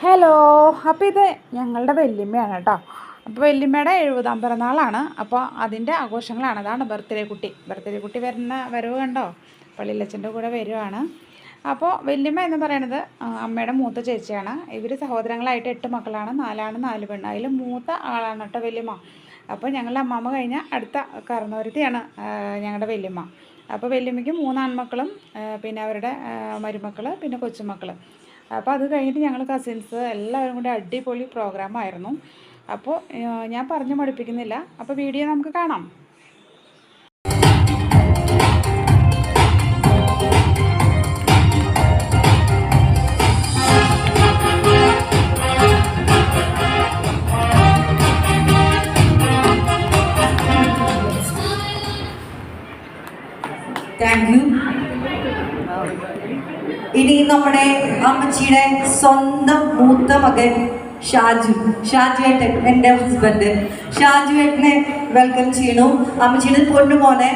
Hello അപ്പോൾ ഇത് ഞങ്ങളുടെ വല്യമ്മയാണ് കേട്ടോ. അപ്പോൾ വല്യമ്മയുടെ എഴുപതാം പിറന്നാളാണ്. അപ്പോൾ അതിന്റെ ആഘോഷങ്ങളാണ്. അതാണ് ബർത്ത്ഡേ കുട്ടി. ബർത്ത്ഡേ കുട്ടി വരുന്ന വരവ് കണ്ടോ? പള്ളിയിലച്ഛന്റെ കൂടെ വരുവാണ്. അപ്പോൾ വല്യമ്മ എന്ന് പറയുന്നത് അമ്മയുടെ മൂത്ത ചേച്ചിയാണ്. ഇവർ സഹോദരങ്ങളായിട്ട് എട്ട് മക്കളാണ്. നാലാണ് നാല് പെണ്ണ്. അതിൽ മൂത്ത ആളാണ് കേട്ടോ വല്യമ്മ അപ്പോൾ ഞങ്ങളുടെ അമ്മാമ്മ കഴിഞ്ഞ അടുത്ത കറന്നവരുത്തിയാണ് ഞങ്ങളുടെ വല്യമ്മ അപ്പോൾ വല്യമ്മയ്ക്ക് മൂന്നാൺമക്കളും പിന്നെ അവരുടെ മരുമക്കൾ പിന്നെ കൊച്ചുമക്കൾ അപ്പോൾ അത് കഴിഞ്ഞിട്ട് ഞങ്ങൾ കസിൻസ് എല്ലാവരും കൂടി അടിപൊളി പ്രോഗ്രാമായിരുന്നു അപ്പോൾ ഞാൻ പറഞ്ഞു മടുപ്പിക്കുന്നില്ല അപ്പോൾ വീഡിയോ നമുക്ക് കാണാം. Thank യു ഇനി നമ്മുടെ അമ്മച്ചിയുടെ സ്വന്തം മൂത്ത മകൻ ഷാജു. ഷാജു ഏട്ടൻ എന്റെ ഹസ്ബൻഡ് ഷാജു ഏട്ടനെ വെൽക്കം ചെയ്യണു അമ്മച്ചിയുടെ കൊണ്ടുപോനെ.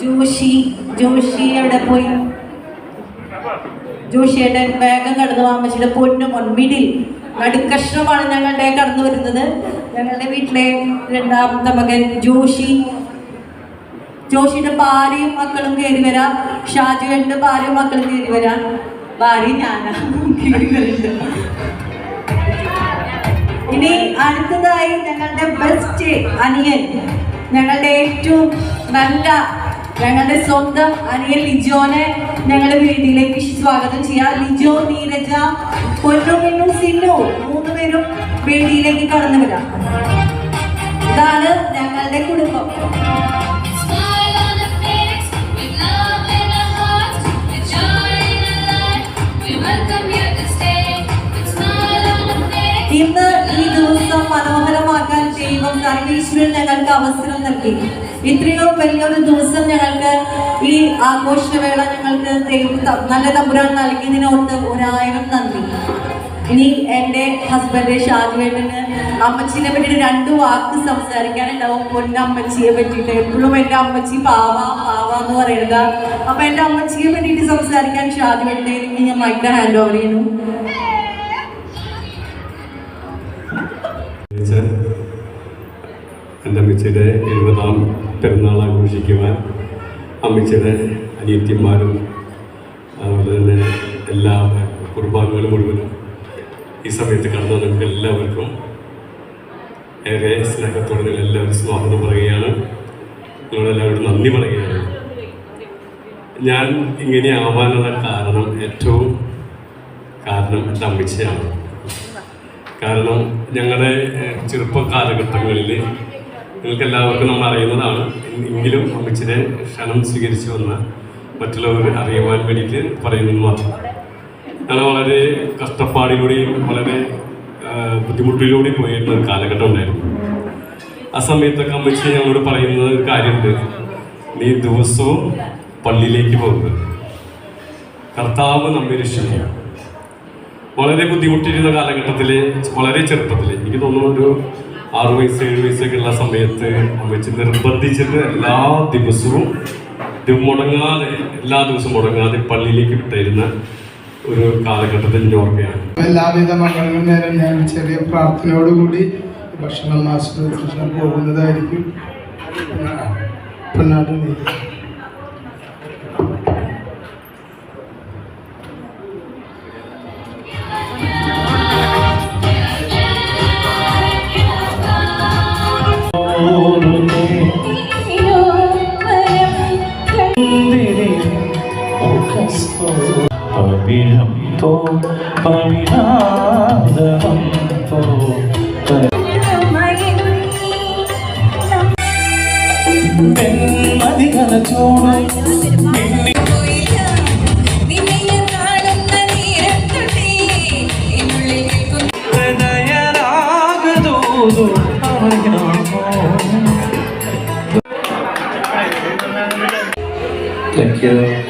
ജോഷി ജോഷി എവിടെ പോയി? ജോഷിയുടെ വേഗം കടന്നു അമ്മച്ചിയുടെ പൊന്നു മുൻപിടി നടുക്കഷ്ണമാണ് ഞങ്ങളുടെ കടന്നു വരുന്നത്. ഞങ്ങളുടെ വീട്ടിലെ രണ്ടാമത്തെ മകൻ ജോഷി. ജോഷിയുടെ ഭാര്യയും മക്കളും കയറി വരാം. ഷാജുവിന്റെ ഭാര്യയും മക്കളും കയറി വരാം. ഭാര്യ ഞാനാണ് ഇനി അടുത്തതായി ഞങ്ങളുടെ ബെസ്റ്റ് അനിയൻ. ഞങ്ങളുടെ ഏറ്റവും നല്ല ഞങ്ങളുടെ സ്വന്തം അനിയൻ ലിജോനെ ഞങ്ങളുടെ വീട്ടിലേക്ക് സ്വാഗതം ചെയ്യാം. ലിജോ നീരജ പൊന്നു മിന്നു സിന്നു. മൂന്ന് പേരും വേദിയിലേക്ക് കടന്നു വരാം. ഇതാണ് ഞങ്ങളുടെ കുടുംബം. ഇന്ന് ഈ ദിവസം മനോഹരമാക്കാൻ ദൈവം സർവീശ്വരൻ ഞങ്ങൾക്ക് അവസരം നൽകി. ഇത്രയോ വലിയൊരു ദിവസം ഞങ്ങൾക്ക് ഈ ആഘോഷവേള ഞങ്ങൾക്ക് ദൈവം നല്ല തമ്പുരാൻ നൽകിയതിനോർത്ത് ഒരായിരം നന്ദി. ഇനി എന്റെ ഹസ്ബൻഡ് ഷാജുവേട്ടന് അമ്മച്ചീനെ പറ്റിയിട്ട് രണ്ട് വാക്ക് സംസാരിക്കാനുണ്ടാവും. പൊന്നമ്മച്ചിയെ പറ്റിയിട്ട്. എപ്പോഴും എന്റെ അമ്മച്ചി പാവ പാവ എന്ന് പറയുന്നത്. അപ്പൊ എന്റെ അമ്മച്ചിയെ പറ്റിയിട്ട് സംസാരിക്കാൻ ഷാജുവേട്ടനെ ഞാൻ മൈക്ക് ഹാൻഡ് ഓവർ ചെയ്യുന്നു. എന്റെ അമ്മച്ചിയുടെ എഴുപതാം പിറന്നാൾ ആഘോഷിക്കുവാൻ അമ്മച്ചിയുടെ അനിയത്തിമാരും അതുപോലെ തന്നെ എല്ലാ കുടുംബാംഗങ്ങളും മുഴുവനും ഈ സമയത്ത് കടന്നു നിങ്ങൾക്ക് എല്ലാവർക്കും ഏറെ സ്നേഹത്തോടെ നിങ്ങൾ എല്ലാവരും സ്വാഗതം പറയുകയാണ്. നിങ്ങളെല്ലാവരും നന്ദി പറയുകയാണ്. ഞാൻ ഇങ്ങനെ ആവാനുള്ള കാരണം ഏറ്റവും കാരണം എന്റെ അമ്മച്ചയാണ്. കാരണം ഞങ്ങളുടെ ചെറുപ്പ കാലഘട്ടങ്ങളിൽ നിങ്ങൾക്ക് എല്ലാവർക്കും നമ്മൾ അറിയുന്നതാണ്. എങ്കിലും അമ്മച്ചിനെ ക്ഷണം സ്വീകരിച്ചു വന്ന മറ്റുള്ളവർ അറിയുവാൻ വേണ്ടിയിട്ട് പറയുന്നത് മാത്രം. ഞങ്ങൾ വളരെ കഷ്ടപ്പാടിലൂടെയും വളരെ ബുദ്ധിമുട്ടിലൂടെയും പോയിട്ടുള്ള ഒരു കാലഘട്ടം ഉണ്ടായിരുന്നു. ആ സമയത്തൊക്കെ അമ്മച്ചി ഞങ്ങളോട് പറയുന്ന ഒരു കാര്യമുണ്ട്. നീ ദിവസവും പള്ളിയിലേക്ക് പോകുന്നത് കർത്താവ് നമ്മെ രക്ഷിക്കുക വളരെ ബുദ്ധിമുട്ടിയിരുന്ന കാലഘട്ടത്തിൽ വളരെ ചെറുപ്പത്തിൽ എനിക്ക് തോന്നുന്നു ഒരു ആറു വയസ്സ് ഏഴ് വയസ്സൊക്കെ ഉള്ള സമയത്ത് അമ്മച്ചി നിർബന്ധിച്ചിട്ട് എല്ലാ ദിവസവും മുടങ്ങാതെ എല്ലാ ദിവസവും മുടങ്ങാതെ പള്ളിയിലേക്ക് വിട്ടായിരുന്ന ഒരു കാലഘട്ടത്തിൽ ഓർമ്മയാണ്. എല്ലാവിധ മംഗളങ്ങളും നേരം ഞാൻ ചെറിയ പ്രാർത്ഥനയോടുകൂടി ഭക്ഷണം ആസ്വദിച്ച് പോകുന്നതായിരിക്കും. Oh, നീതി പവിഴംതോ പവിഴാതമന്തോ വെൺമതികല ചൂടും ഹൃദയരാഗദൂതു അറിയാമോ Thank you. Thank you.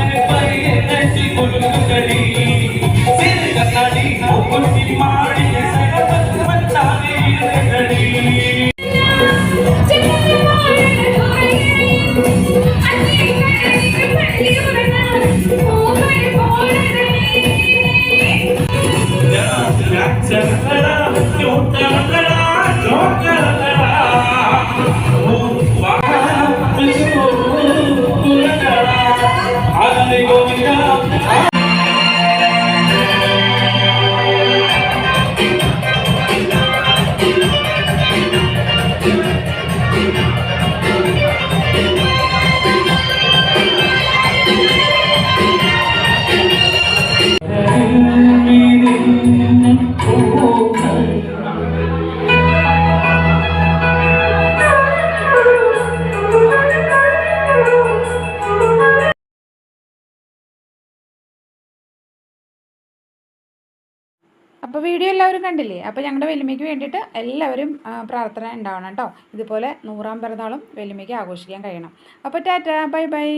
അപ്പോൾ വീഡിയോ എല്ലാവരും കണ്ടില്ലേ? അപ്പോൾ ഞങ്ങളുടെ വലിമയ്ക്ക് വേണ്ടിയിട്ട് എല്ലാവരും പ്രാർത്ഥന ഉണ്ടാവണം കേട്ടോ ഇതുപോലെ നൂറാം പിറന്നാളും വലിമയ്ക്ക് ആഘോഷിക്കാൻ കഴിയണം. അപ്പോൾ ടാറ്റ ബൈ ബൈ.